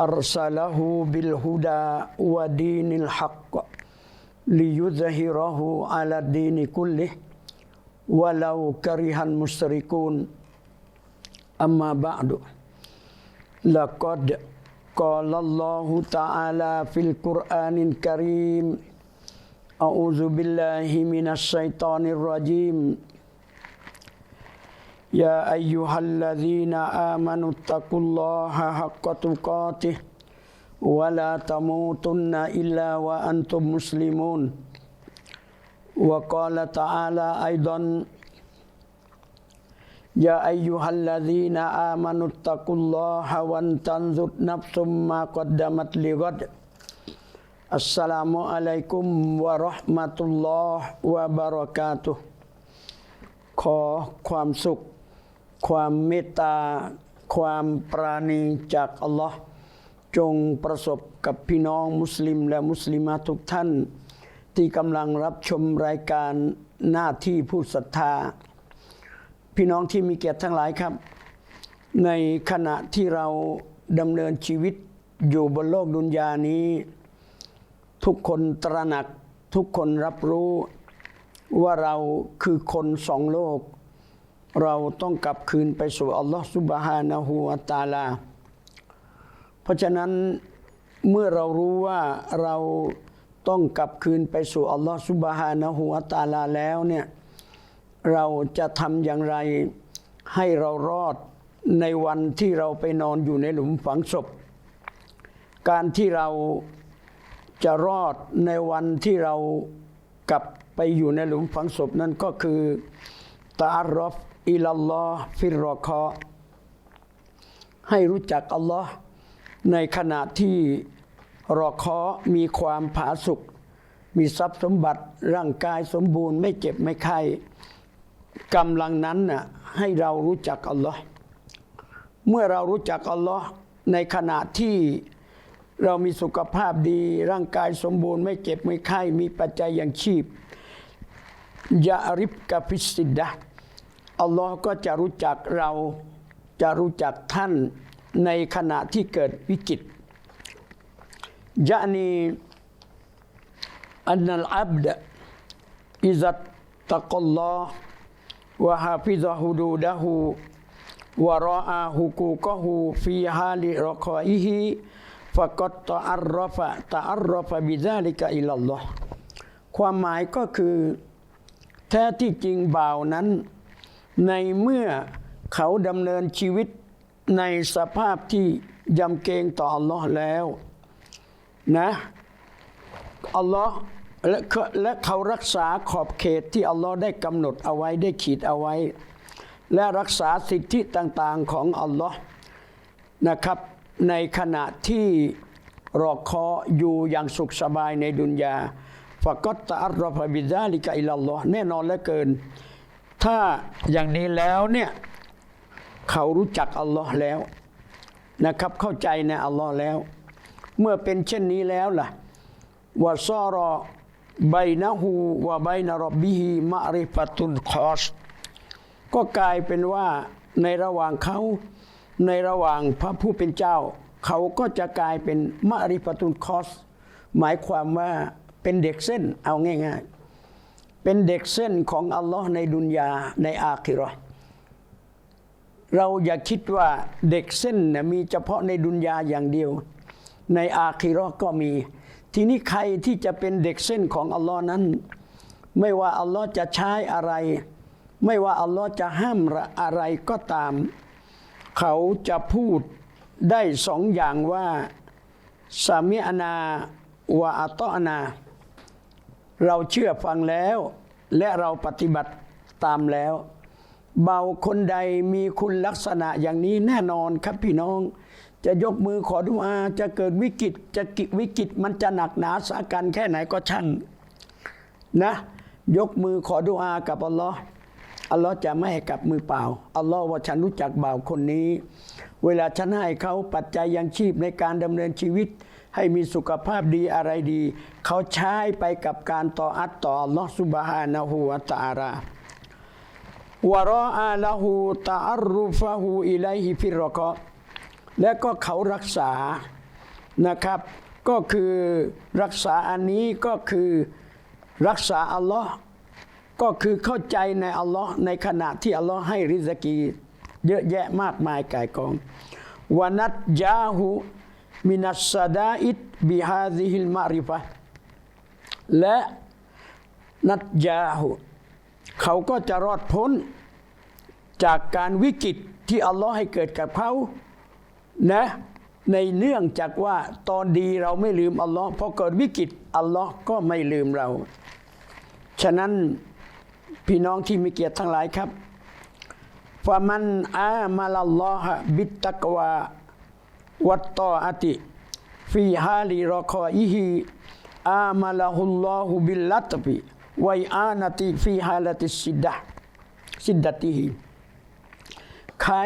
أرسله بالهدى ودين الحق ليظهره على الدين كله ولو كره المشركون أما بعد لقد قال الله تعالى في القرآن الكريم أعوذ بالله من الشيطان الرجيم يا أيها الذين آمنوا اتقوا الله حق تقاته ولا تموتن إلا وأنتم مسلمون وقال تعالى أيضا يا أيها الذين آمنوا اتقوا الله ولتنظر نفس ما قدمت لغد السلام عليكم ورحمة الله وبركاته ขอความสุข ความเมตตา ความปราณีจากอัลลอฮ์จงประสบกับพี่น้องมุสลิมและมุสลิมาทุกท่าน ที่กำลังรับชมรายการหน้าที่ผู้ศรัทธา พี่น้องที่มีเกียรติทั้งหลายครับ ในขณะที่เราดำเนินชีวิตอยู่บนโลกดุนยานี้ ทุกคนตระหนักทุกคนรับรู้ว่าเราคือคนสองโลก เราต้องกลับคืนไปสู่อัลลอฮฺสุบฮานะฮูวาตาลา เพราะฉะนั้นเมื่อเรารู้ว่าเราต้องกลับคืนไปสู่อัลลอฮฺสุบฮานะฮูวาตาลาแล้วเนี่ยเราจะทำอย่างไรให้เรารอดในวันที่เราไปนอนอยู่ในหลุมฝังศพ การที่เราจะรอดในวันที่เรากลับไปอยู่ในหลุมฝังศพนั้นก็คือตาอัรฟ อิลลอฮ์ฟิรรอคอให้รู้จักอัลลอฮ์ในขณะที่รอคอมีความผาสุกมีทรัพย์สมบัติร่างกายสมบูรณ์ไม่เจ็บไม่ไข้กำลังนั้นน่ะให้เรารู้จักอัลลอฮ์เมื่อเรารู้จักอัลลอฮ์ในขณะที่เรามีสุขภาพดีร่างกายสมบูรณ์ไม่เจ็บไม่ไข้มีปัจจัยอย่างชีพยาริบกับฟิสิดะ อัลลอฮ์ก็จะรู้จักเราจะรู้จักท่านในขณะที่เกิดวิกฤตยะนีอันนัลอับดอิซัตตะกัลลอฮ์วะฮาฟิซะฮุดูดะฮูวะรออาฮุกูกะฮูฟีฮาลิรอคออิฮิฟะกัตตะอัรรฟะตะอัรรฟะบิซาลิกะอิลลัลลอฮ์ความหมายก็คือ แท้ที่จริงบ่าวนั้น ในเมื่อเขาดำเนินชีวิตในสภาพที่ยำเกรงต่ออัลลอฮ์แล้วนะอัลลอฮ์และและเขารักษาขอบเขตที่อัลลอฮ์ได้กำหนดเอาไว้ได้ขีดเอาไว้ และรักษาสิทธิต่างๆของอัลลอฮ์นะครับ ในขณะที่รอคออยู่อย่างสุขสบายในดุนยาฟะกตตะอัรรฟะบิซาลิกะอิลลัลลอฮ์แน่นอนเหลือเกิน ถ้าอย่างนี้แล้วเนี่ยเขารู้จักอัลลอฮ์แล้วนะครับเข้าใจในอัลลอฮ์แล้ว เมื่อเป็นเช่นนี้แล้วล่ะวะซารอไบนะฮูวะไบนะรบบิฮิมะริฟตุนคอสก็กลายเป็นว่าในระหว่างเขาในระหว่างพระผู้เป็นเจ้า เขาก็จะกลายเป็นมะริฟตุนคอสหมายความว่าเป็นเด็กเส้นเอาง่าย ๆ เป็นเด็กเส้นของอัลลอฮ์ในดุนยาในอาคิราะห์เราอย่าคิดว่าเด็กเส้นนะมีเฉพาะในดุนยาอย่างเดียว ในอาคิราะห์ก็มี ทีนี้ใครที่จะเป็นเด็กเส้นของอัลลอฮ์นั้น ไม่ว่าอัลลอฮ์จะใช้อะไร ไม่ว่าอัลลอฮ์จะห้ามอะไรก็ตาม เขาจะพูดได้สองอย่างว่าสามิอนา วะอัตอนา เราเชื่อฟังแล้ว และเราปฏิบัติตามแล้ว เบาคนใดมีคุณลักษณะอย่างนี้แน่นอนครับพี่น้อง จะยกมือขอดุอาจะเกิดวิกฤตจะกิวิกฤตมันจะหนักหนาสากันแค่ไหนก็ช่างนะ ยกมือขอดุอากับอัลลอฮ์อัลลอฮ์จะไม่ให้กลับมือเปล่า อัลลอฮ์ว่าฉันรู้จักบ่าวคนนี้ เวลาฉันให้เขาปัจจัยยังชีพในการดำเนินชีวิต ให้มีสุขภาพดีอะไรดี เขาใช้ไปกับการต่ออัตต่อลอสุบฮานะฮูวะตะอาลาวะรออาละหูตะอัรรุฟะหูอิไลฮิฟิรกะและก็เขารักษานะครับ ก็คือรักษาอันนี้ก็คือรักษาอัลลอฮ์ก็คือเข้าใจในอัลลอฮ์ในขณะที่อัลลอฮ์ให้ริสกี เยอะแยะมากมายกายกองวานัดยาหู มินัสซาดาอิดบิฮาซิฮิลมาริฟะและนัดยาหูเขาก็จะรอดพ้นจากการวิกฤตที่อัลลอฮ์ให้เกิดกับเขานะในเนื่องจากว่าตอนดีเราไม่ลืมอัลลอฮ์พอเกิดวิกฤตอัลลอฮ์ก็ไม่ลืมเรา ฉะนั้นพี่น้องที่มีเกียรติทั้งหลายครับฟามันอามาลลลอฮะบิตตักวา วัตตออติฟีฮาลีรอคออิฮิอามาลาฮุลลอฮุบิลลัตบิไวอานาติฟีฮาลติสิดะสิดดติฮิใคร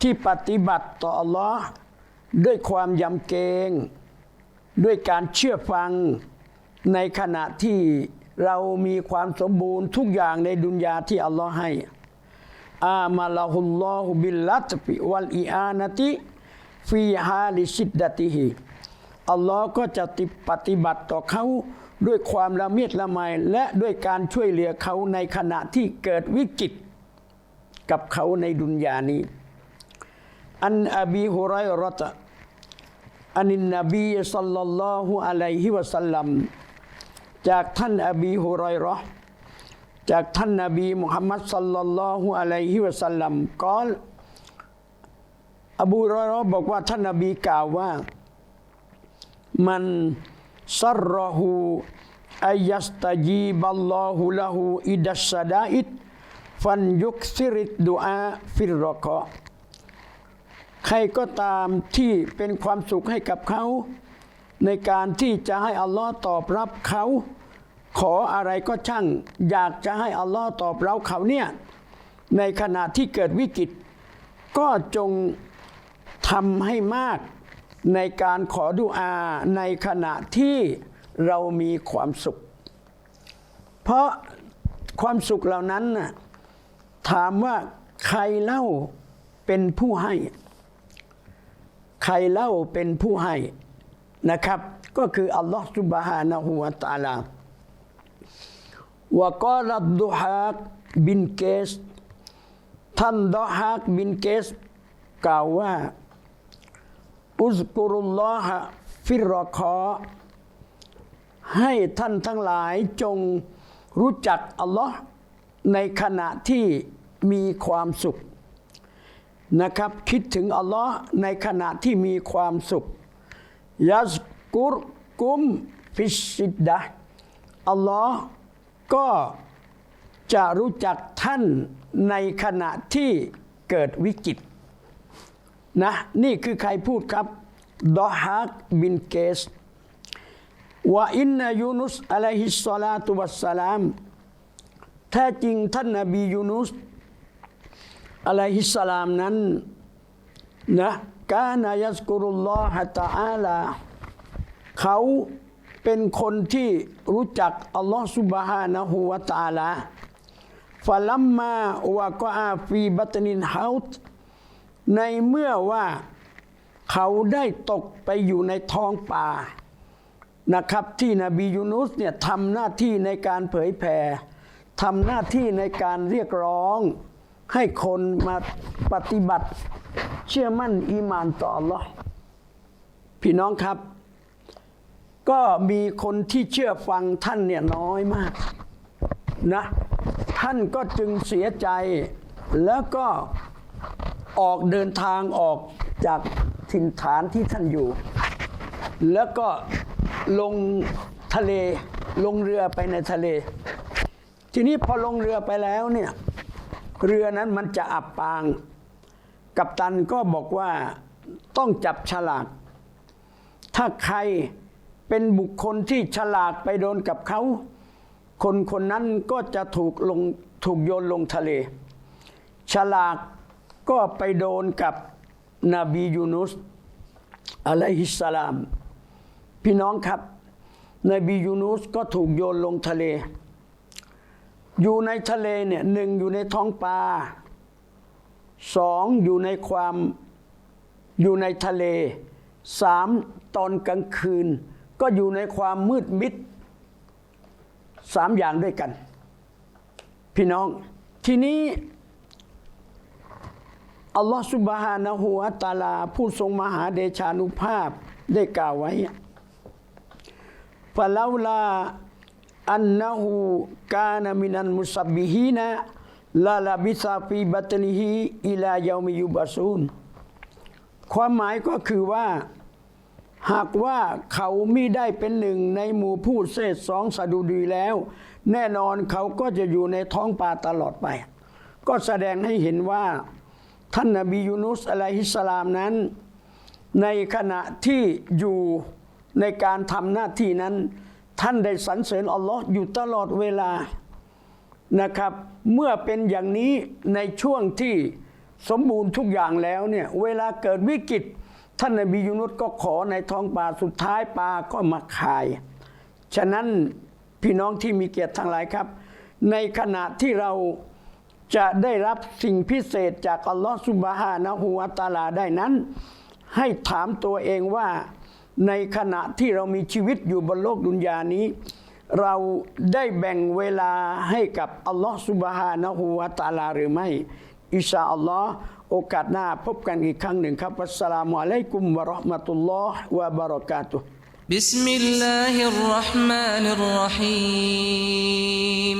ที่ปฏิบัติต่ออัลลอฮ์ด้วยความยำเกรงด้วยการเชื่อฟังในขณะที่เรามีความสมบูรณ์ทุกอย่างในดุนยาที่อัลลอฮ์ให้อามาลาฮุลลอฮุบิลลัตฟิวัลอีอานาติ ฟีฮาลิชิดดติฮิอัลลอฮ์ก็จะปฏิบัติต่อเขาด้วยความละเมียดละไมและด้วยการช่วยเหลือเขาในขณะที่เกิดวิกฤตกับเขาในดุนยานี้ อันอบีฮุไรรอตะอันินนบีสัลลัลลอฮุอะลัยฮิวะสัลลัมจากท่านอบีฮุไรราะห์จากท่านนบีมุฮัมมัดสัลลัลลอฮุอะลัยฮิวะสัลลัมกล่าว อบูรเราะห์บอกว่า ท่านนบีกล่าวว่า มันซัรรหูอายัสตจีบัลลอฮุละหูอิดัสซาดาอิดฟันยุกซิริดดุอาฟิรรอกะใครก็ตามที่เป็นความสุขให้กับเขา ในการที่จะให้อัลลอฮ์ตอบรับเขา ขออะไรก็ช่าง อยากจะให้อัลลอฮ์ตอบรับเขาเนี่ยในขณะที่เกิดวิกฤต ก็จง ทำให้มากในการขอดุอาในขณะที่เรามีความสุข เพราะความสุขเหล่านั้นน่ะถามว่าใครเล่าเป็นผู้ให้ ใครเล่าเป็นผู้ให้นะครับ ก็คืออัลลอฮฺสุบฮานะฮูวะตาลาวกอลัดดุฮากบินเกส ท่านดอฮากบินเกส กล่าวว่า อุสกุรุลลอฮะฟิรอคอให้ท่านทั้งหลายจงรู้จักอัลลอฮ์ในขณะที่มีความสุขนะครับ คิดถึงอัลลอฮ์ในขณะที่มีความสุขยัสกุรกุมฟิสิดดะอัลลอฮ์ก็จะรู้จักท่านในขณะที่เกิดวิกฤต นะนี่คือใครพูดครับดอฮักบินเกสว่าอินนายูนุสอะลัยฮิสซาลาตุวัสสลามแท้จริงท่านนาบียูนุสอะลัยฮิสสลามนั้นนะกานายัสกุรุลลอฮะตะอาลาเขาเป็นคนที่รู้จักอัลลอฮ์สุบฮานะฮูวะตะอาลาฟะลัมมาวะกอาฟีบัตนินฮาต ในเมื่อว่าเขาได้ตกไปอยู่ในท้องป่านะครับที่นบียูนุสเนี่ยทำหน้าที่ในการเผยแผ่ทำหน้าที่ในการเรียกร้อง ให้คนมาปฏิบัติ เชื่อมั่นอีมานต่อ Allah พพี่น้องครับ ก็มีคนที่เชื่อฟังท่านเนี่ยน้อยมากนะท่านก็จึงเสียใจแล้วก็ ออกเดินทางออกจากถิ่นฐานที่ท่านอยู่ แล้วก็ลงทะเลลงเรือไปในทะเล ทีนี้พอลงเรือไปแล้วเนี่ยเรือนั้นมันจะอับปาง กัปตันก็บอกว่าต้องจับฉลาก ถ้าใครเป็นบุคคลที่ฉลาดไปโดนกับเขา คนคนนั้นก็จะถูกลงถูกโยนลงทะเล ฉลาก ก็ไปโดนกับนบียูนุสอะลัยฮิสสลาม พี่น้องครับ นบียูนุสก็ถูกโยนลงทะเล อยู่ในทะเลเนี่ยหนึ่งอยู่ในท้องปลาสองอยู่ในความอยู่ในทะเลสามตอนกลางคืน ก็อยู่ในความมืดมิดสามอย่างด้วยกัน พี่น้องทีนี้ อัลลอฮฺสุบฮานะฮูวะตาลา ผู้ทรงมหาเดชานุภาพได้กล่าวไว้ฟะลาลาอันนะฮูกานะมินันมุสบิฮีนะลาลาบิซาฟีบัตนิฮีอิลายามิยุบาซูนความหมายก็คือว่า หากว่าเขามิได้เป็นหนึ่งในหมู่ผู้เศษสองสะดุดีแล้ว แน่นอนเขาก็จะอยู่ในท้องปลาตลอดไป ก็แสดงให้เห็นว่า ท่านนบียูนุสอะลัยฮิสสลามนั้น ในขณะที่อยู่ในการทำหน้าที่นั้น ท่านได้สรรเสริญอัลลอฮ์อยู่ตลอดเวลานะครับ เมื่อเป็นอย่างนี้ในช่วงที่สมบูรณ์ทุกอย่างแล้วเนี่ยเวลาเกิดวิกฤต ท่านนบียูนุสก็ขอในท้องปลาสุดท้ายปลาก็มาขาย ฉะนั้นพี่น้องที่มีเกียรติทั้งหลายครับ ในขณะที่เรา จะได้รับสิ่งพิเศษจากอัลลอฮฺสุบฮานะฮูวะตะอาลาได้นั้น ให้ถามตัวเองว่าในขณะที่เรามีชีวิตอยู่บนโลกดุนยานี้ เราได้แบ่งเวลาให้กับอัลลอฮฺสุบฮานะฮูวะตะอาลาหรือไม่ อิชาอัลลอฮ์โอกาสหน้าพบกันอีกครั้งหนึ่งครับอัสสลามุอะลัยกุมวะเราะห์มะตุลลอฮ์วะบะเราะกาตุฮ์ بسم الله الرحمن الرحيم